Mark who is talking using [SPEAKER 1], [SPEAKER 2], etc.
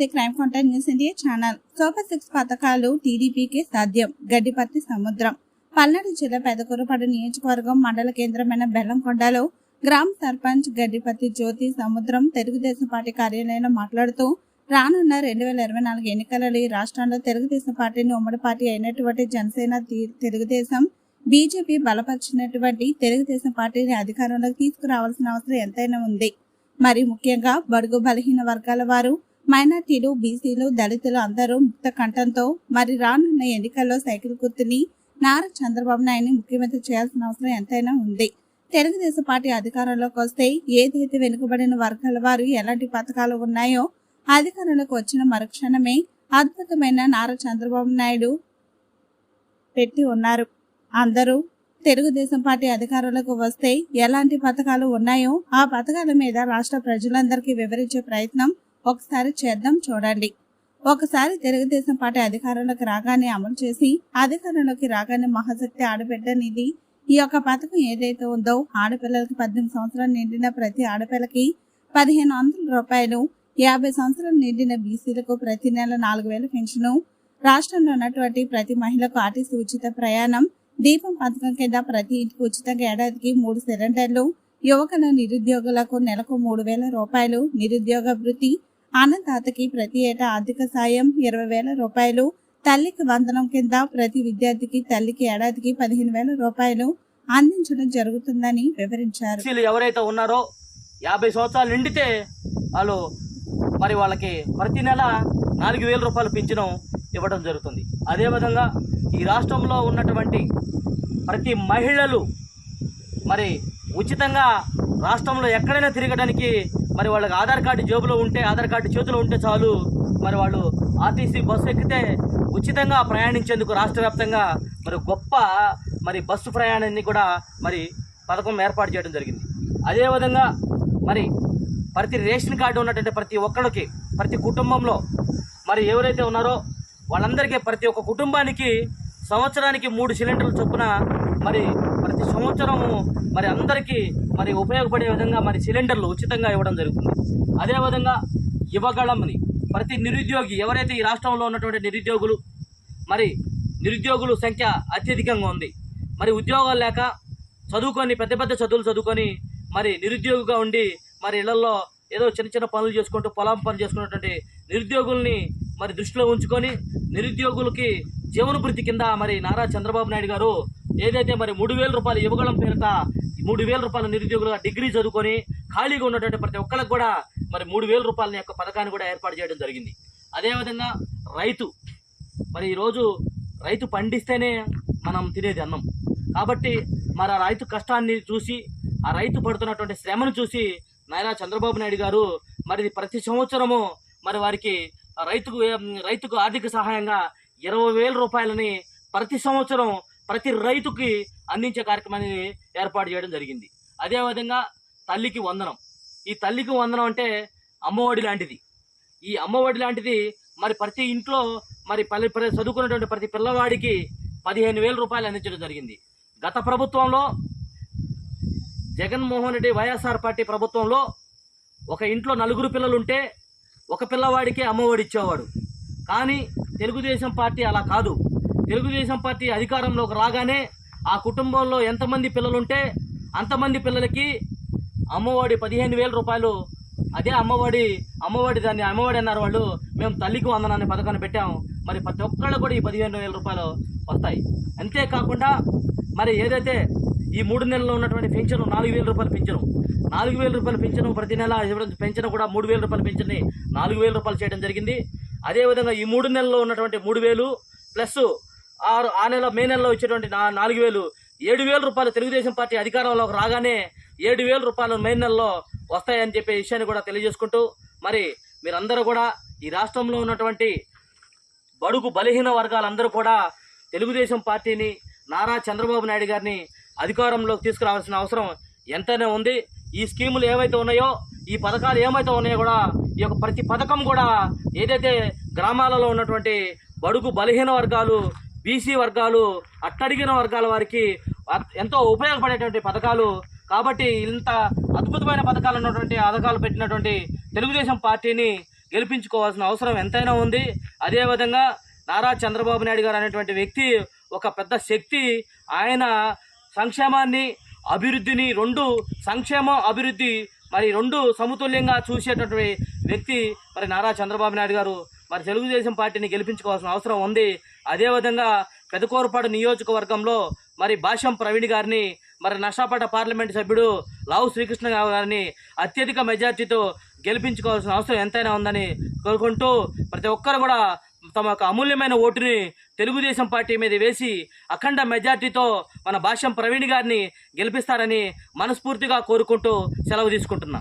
[SPEAKER 1] The crime content news India channel. Super six పథకాలు టీడీపీకి సాధ్యం. గడ్డిపత్తి సముద్రం. పల్నాడు జిల్లా పెదకూరుపాడు నియోజకవర్గం మండల కేంద్రమైన బెల్లంకొండలో గ్రామ సర్పంచ్ గడ్డిపత్తి జ్యోతి సముద్రం తెలుగుదేశం పార్టీ కార్యాలయంలో మాట్లాడుతూ రానున్న రెండు వేల ఇరవై నాలుగు ఎన్నికలలో ఈ రాష్ట్రంలో తెలుగుదేశం పార్టీని ఉమ్మడి పార్టీ అయినటువంటి జనసేన తెలుగుదేశం బీజేపీ బలపరిచినటువంటి తెలుగుదేశం పార్టీని అధికారంలోకి తీసుకురావాల్సిన అవసరం ఎంతైనా ఉంది. మరి ముఖ్యంగా బడుగు బలహీన వర్గాల వారు మైనార్టీలు బీసీలు దళితులు అందరూ ముక్త కంఠంతో మరి రానున్న ఎన్నికల్లో సైకిల్ గుర్తుని నారా చంద్రబాబు నాయుడిని ముఖ్యమంత్రి చేయాల్సిన అవసరం ఎంతైనా ఉంది. తెలుగుదేశం పార్టీ అధికారంలోకి వస్తే ఏదైతే వెనుకబడిన వర్గాల వారు ఎలాంటి పథకాలు ఉన్నాయో అధికారంలోకి వచ్చిన మరుక్షణమే అద్భుతమైన నారా చంద్రబాబు నాయుడు పెట్టి ఉన్నారు. అందరూ తెలుగుదేశం పార్టీ అధికారంలోకి వస్తే ఎలాంటి పథకాలు ఉన్నాయో ఆ పథకాల మీద రాష్ట్ర ప్రజలందరికీ వివరించే ప్రయత్నం ఒకసారి చేద్దాం చూడండి. ఒకసారి తెలుగుదేశం పార్టీ అధికారంలోకి రాగానే అమలు చేసి అధికారంలోకి రాగానే మహాశక్తి ఆడబిడ్డనిది ఈ యొక్క పథకం ఏదైతే ఉందో ఆడపిల్లలకి పద్దెనిమిది సంవత్సరాలు నిండిన ప్రతి ఆడపిల్లకి పదిహేను వందల రూపాయలు యాభై సంవత్సరాలు నిండిన బీసీలకు ప్రతి నెల నాలుగు వేల పెన్షను రాష్ట్రంలో ఉన్నటువంటి ప్రతి మహిళకు ఆర్టీసీ ఉచిత ప్రయాణం దీపం పథకం కింద ప్రతి ఇంటికి ఉచితంగా ఏడాదికి మూడు సిలిండర్లు యువకుల నిరుద్యోగులకు నెలకు మూడు వేల రూపాయలు నిరుద్యోగ వృత్తి అన్నదాతకి ప్రతి ఏటా ఆర్థిక సాయం ఇరవై వేల రూపాయలు తల్లికి వందనం కింద ప్రతి విద్యార్థికి తల్లికి ఏడాదికి పదిహేను వేల రూపాయలు అందించడం జరుగుతుందని వివరించారు.
[SPEAKER 2] ఎవరైతే ఉన్నారో యాభై సంవత్సరాలు నిండితే వాళ్ళు మరి వాళ్ళకి ప్రతి నెల నాలుగు వేల రూపాయలు పెంచడం ఇవ్వడం జరుగుతుంది. అదేవిధంగా ఈ రాష్ట్రంలో ఉన్నటువంటి ప్రతి మహిళలు మరి ఉచితంగా రాష్ట్రంలో ఎక్కడైనా తిరగడానికి మరి వాళ్ళకి ఆధార్ కార్డు జేబులో ఉంటే ఆధార్ కార్డు చేతిలో ఉంటే చాలు. మరి వాళ్ళు ఆర్టీసీ బస్సు ఎక్కితే ఉచితంగా ప్రయాణించేందుకు రాష్ట్ర వ్యాప్తంగా మరి గొప్ప మరి బస్సు ప్రయాణాన్ని కూడా మరి పథకం ఏర్పాటు చేయడం జరిగింది. అదేవిధంగా మరి ప్రతి రేషన్ కార్డు ఉన్నటువంటి ప్రతి ఒక్కరికి ప్రతి కుటుంబంలో మరి ఎవరైతే ఉన్నారో వాళ్ళందరికీ ప్రతి ఒక్క కుటుంబానికి సంవత్సరానికి మూడు సిలిండర్లు చొప్పున మరి ప్రతి సంవత్సరము మరి అందరికీ మరి ఉపయోగపడే విధంగా మరి సిలిండర్లు ఉచితంగా ఇవ్వడం జరుగుతుంది. అదేవిధంగా యువగళంని ప్రతి నిరుద్యోగి ఎవరైతే ఈ రాష్ట్రంలో ఉన్నటువంటి నిరుద్యోగులు మరి నిరుద్యోగుల సంఖ్య అత్యధికంగా ఉంది. మరి ఉద్యోగాలు లేక చదువుకొని పెద్ద పెద్ద చదువులు చదువుకొని మరి నిరుద్యోగిగా ఉండి మరి ఇళ్ళలో ఏదో చిన్న చిన్న పనులు చేసుకుంటూ పొలం పనులు చేసుకున్నటువంటి నిరుద్యోగుల్ని మరి దృష్టిలో ఉంచుకొని నిరుద్యోగులకి జీవనభృతి కింద మరి నారా చంద్రబాబు నాయుడు గారు ఏదైతే మరి మూడు వేల రూపాయలు ఇవ్వగలం పేరిట మూడు వేల రూపాయల నిరుద్యోగులుగా డిగ్రీ చదువుకొని ఖాళీగా ఉన్నటువంటి ప్రతి ఒక్కరికి కూడా మరి మూడు వేల రూపాయల యొక్క పథకాన్ని కూడా ఏర్పాటు చేయడం జరిగింది. అదేవిధంగా రైతు మరి ఈరోజు రైతు పండిస్తేనే మనం తినేది అన్నం. కాబట్టి మరి ఆ రైతు కష్టాన్ని చూసి ఆ రైతు పడుతున్నటువంటి శ్రమను చూసి నాయనా చంద్రబాబు నాయుడు గారు మరి ప్రతి సంవత్సరము మరి వారికి రైతుకు రైతుకు ఆర్థిక సహాయంగా ఇరవై వేల రూపాయలని ప్రతి సంవత్సరం ప్రతి రైతుకి అందించే కార్యక్రమాన్ని ఏర్పాటు చేయడం జరిగింది. అదేవిధంగా తల్లికి వందనం. ఈ తల్లికి వందనం అంటే అమ్మఒడి లాంటిది. ఈ అమ్మఒడి లాంటిది మరి ప్రతి ఇంట్లో మరి పల్లె చదువుకున్నటువంటి ప్రతి పిల్లవాడికి పదిహేను వేల రూపాయలు అందించడం జరిగింది. గత ప్రభుత్వంలో జగన్మోహన్ రెడ్డి వైఎస్ఆర్ పార్టీ ప్రభుత్వంలో ఒక ఇంట్లో నలుగురు పిల్లలు ఉంటే ఒక పిల్లవాడికి అమ్మఒడి ఇచ్చేవాడు. కానీ తెలుగుదేశం పార్టీ అలా కాదు. తెలుగుదేశం పార్టీ అధికారంలోకి రాగానే ఆ కుటుంబంలో ఎంతమంది పిల్లలుంటే అంతమంది పిల్లలకి అమ్మఒడి పదిహేను వేల రూపాయలు. అదే అమ్మఒడి అమ్మఒడి దాన్ని అమ్మఒడి అన్నారు వాళ్ళు. మేము తల్లికి వందనాన్ని పథకాన్ని పెట్టాము మరి ప్రతి ఒక్కళ్ళు కూడా ఈ పదిహేను వేల రూపాయలు వస్తాయి. అంతేకాకుండా మరి ఏదైతే ఈ మూడు నెలల్లో ఉన్నటువంటి పెన్షన్ నాలుగు వేల రూపాయలు పెంచను నాలుగు వేల రూపాయలు పెంచను ప్రతి నెల పెంచడం కూడా మూడు వేల రూపాయల పెంచని నాలుగు వేల రూపాయలు చేయడం జరిగింది. అదేవిధంగా ఈ మూడు నెలల్లో ఉన్నటువంటి మూడు వేలు ప్లస్ ఆరు ఆ నెల మే నెలలో ఇచ్చేటువంటి నా నాలుగు వేలు. ఏడు వేల రూపాయలు తెలుగుదేశం పార్టీ అధికారంలోకి రాగానే ఏడు వేల రూపాయలు మే నెలలో వస్తాయని చెప్పే విషయాన్ని కూడా తెలియజేసుకుంటూ మరి మీరందరూ కూడా ఈ రాష్ట్రంలో ఉన్నటువంటి బడుగు బలహీన వర్గాలందరూ కూడా తెలుగుదేశం పార్టీని నారా చంద్రబాబు నాయుడు గారిని అధికారంలోకి తీసుకురావాల్సిన అవసరం ఎంతనే ఉంది. ఈ స్కీములు ఏవైతే ఉన్నాయో ఈ పథకాలు ఏమైతే ఉన్నాయో కూడా ఈ యొక్క ప్రతి పథకం కూడా ఏదైతే గ్రామాలలో ఉన్నటువంటి బడుగు బలహీన వర్గాలు బీసీ వర్గాలు అట్టడిగిన వర్గాల వారికి ఎంతో ఉపయోగపడేటువంటి పథకాలు. కాబట్టి ఇంత అద్భుతమైన పథకాలు ఉన్నటువంటి పథకాలు పెట్టినటువంటి తెలుగుదేశం పార్టీని గెలిపించుకోవాల్సిన అవసరం ఎంతైనా ఉంది. అదేవిధంగా నారా చంద్రబాబు నాయుడు గారు అనేటువంటి వ్యక్తి ఒక పెద్ద శక్తి. ఆయన సంక్షేమాన్ని అభివృద్ధిని రెండు సంక్షేమం అభివృద్ధి మరి రెండు సమతుల్యంగా చూసేటటువంటి వ్యక్తి మరి నారా చంద్రబాబు నాయుడు గారు. మరి తెలుగుదేశం పార్టీని గెలిపించుకోవాల్సిన అవసరం ఉంది. అదేవిధంగా పెదకూరపాడు నియోజకవర్గంలో మరి భాష్యం ప్రవీణ్ గారిని మరి నషాపేట పార్లమెంట్ సభ్యుడు లావు శ్రీకృష్ణ గారిని అత్యధిక మెజార్టీతో గెలిపించుకోవాల్సిన అవసరం ఎంతైనా ఉందని కోరుకుంటూ ప్రతి ఒక్కరు కూడా తమ యొక్క అమూల్యమైన ఓటుని తెలుగుదేశం పార్టీ మీద వేసి అఖండ మెజార్టీతో మన భాష్యం ప్రవీణ్ గారిని గెలిపిస్తారని మనస్ఫూర్తిగా కోరుకుంటూ సెలవు తీసుకుంటున్నా.